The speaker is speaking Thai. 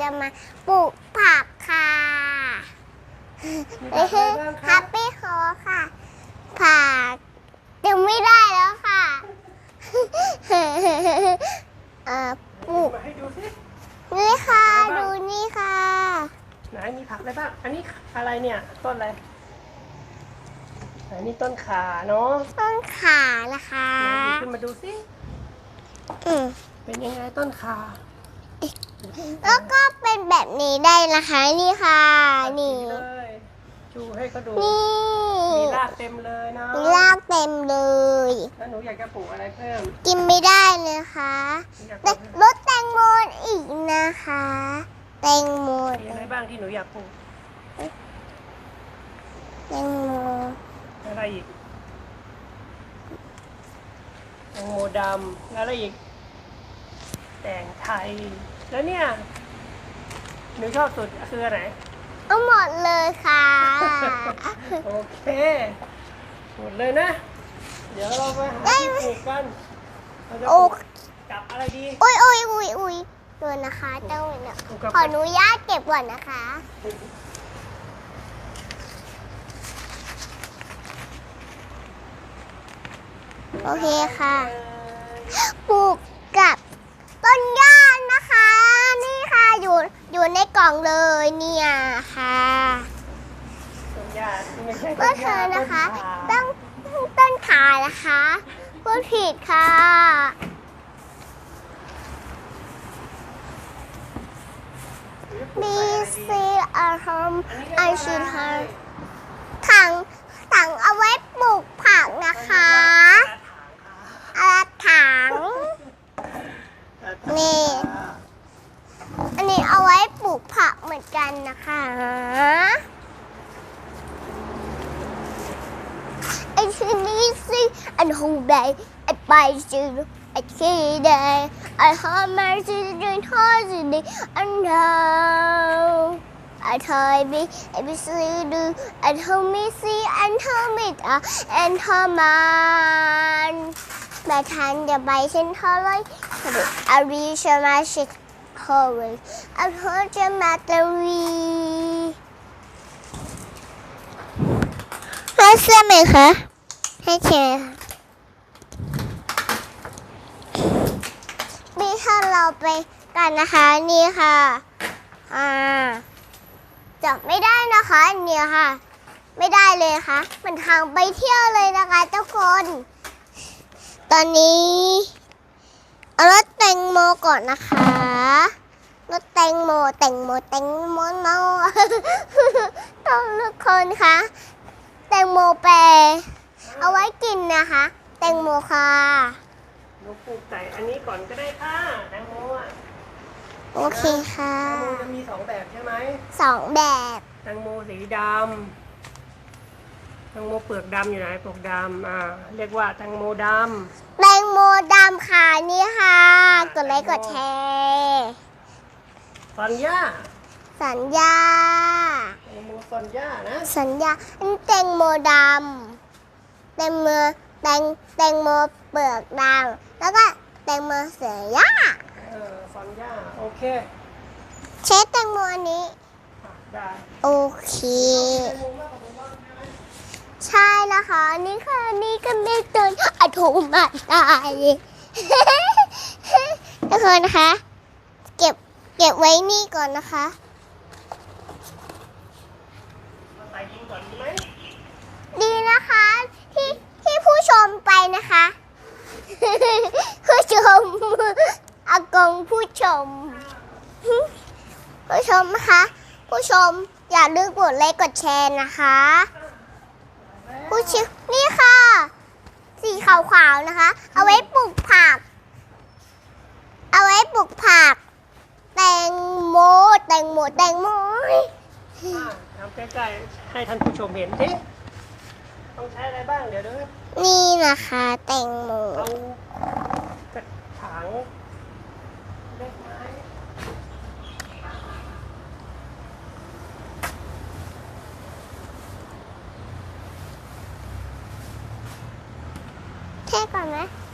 จะมาปลูกผักค่ะมีผักอะไรบ้างคแฮรับปปี้คอค่ะ ผักเดี๋ยวไม่ได้แล้วค่ะ เอ่อปลูกมาให้ดูสินี่ค่ะอะไรบ้างดูนี่ค่ะ ไหนมีผักอะไรบ้าง อันนี้อะไรเนี่ย ต้นอะไรไหนนี่ต้นขาเนาะ ต้นขานะคะไหนหยิบขึ้นมาดูสิอืมเป็นยังไงต้นขา แล้วก็เป็นแบบนี้ได้นะคะ นี่ค่ะ นี่ เลยชูให้เขาดูนี่มีรากเต็มเลยเนาะมีรากเต็มเลย แล้วหนูอยากจะปลูกอะไรเพิ่มกินไม่ได้เลยค่ะหนูอยากปแต่ลูกรสแตงโมอีกนะคะ แตงโมมีอะไรบ้างที่หนูอยากปลูกแตงโมอะไรอีกแตงโมดำแล้วอะไรอีกแต่งไทย แล้วเนี่ยหนูชอบสุดคืออะไรเอาหมดเลยค่ะ โอเค หมดเลยนะ เดี๋ยวเราไปหาที่ปลูกกันเราจะปโอ้ลูกกับอะไรดี อุ้ยอุ้ยอุ้ยอุ้ยดูนะคะเจ้าเนี่ยปลูกกับขออนุญาตเก็บก่อนนะคะ โอเคค่ะ ปลูกกับต้นหญ้านะคะ นี่ค่ะ อยู่อยู่ในกล่องเลยเนี่ยค่ะต้นหญ้าไม่ใช่เมื่ต้อนเธหญ้าอนะคะ ต้ต้นองต้นขานะคะพูดผิดค่ะขา B C R home อัน I นี้ should เรียกว่า have ถังถังเอาไว้ปลูกผักนะคะ อะไร อาถัง นี่ นี่ อันนี้เอาไว้ปลูกผักเหมือน กันนะคะไอ้ที่นี่สิอันหงใดไอ้ไปจืดไอ้ที่ใดไอ้หอมมาจืดจืดทอดจืดอันเดาไอ้ทอยบีไอ้บิซีดูไอ้ทอมิซีไอันทอมิตาอันทอมันแม่ทันจะไปเช่นทอเลยอารีชมาชิต โฮเวอันทอจะมาตาวีให้เสื้อไหมคะให้เชียร์ค่ะนี่ถ้าเราไปกันนะคะนี่ค่ะ อ่าจับไม่ได้นะคะอันเนี่ยค่ะ ไม่ได้เลยค่ะมันทางไปเที่ยวเลยนะคะทุกคน ตอนนี้ เอารถแตงโมก่อนนะคะรถแตงโมแตงโมแตงโมเมาทุกคนคะแตงโมแปรเอาไว้กินนะคะ แตงโมค่ะหนูปลูกใส่อันนี้ก่อนก็ได้ค่ะแตงโมอะโอเคค่ะ แตงโมจะมีสองแบบใช่ไหมสองแบบแตงโมสีดำแตงโมเปลือกดำอยู่ไหนเปลือกดำอ่าเรียกว่าแตงโมดแตงโม ดำค่ะนี่ค่ะ กดไลค์กดแชร์ำซอนย่าสัญญาแตงโมซอนย่านะสัญญาอันแตงโมดำแตงโมแตงแตงโมเปลือกดำแล้วก็แตงโมเสือย่าเออซอนย่าโอเคเช็ดแตงโมอันนี้อะได้โอเค แตงโมมากกว่าผมว่าใช่ไหม ใช่นะคะ นี่ค่ะนี่ก็ไม่เกินอะโทมาตายทุกคนนะคะ เก็บเก็บไว้นี่ก่อนนะคะเอาใส่ดินก่อนดีไหมดีนะคะ ที่ที่ผู้ชมไปนะคะผู้ชมอากงผู้ชม ผู้ชมนะคะ ผู้ชมอย่าลืมกดไลค์กดแชร์นะคะูชิกนี่ค่ะ สีขาวๆนะคะ เอาไว้ปลูกผัก เอาไว้ปลูกผัก แตงโมแตงโมแตงโมทำใกล้ๆให้ท่านผู้ชมเห็นทีต้องใช้อะไรบ้างเดี๋ยวดูนี่นะคะแตงโมเอาถังเล็กไม้ してかな。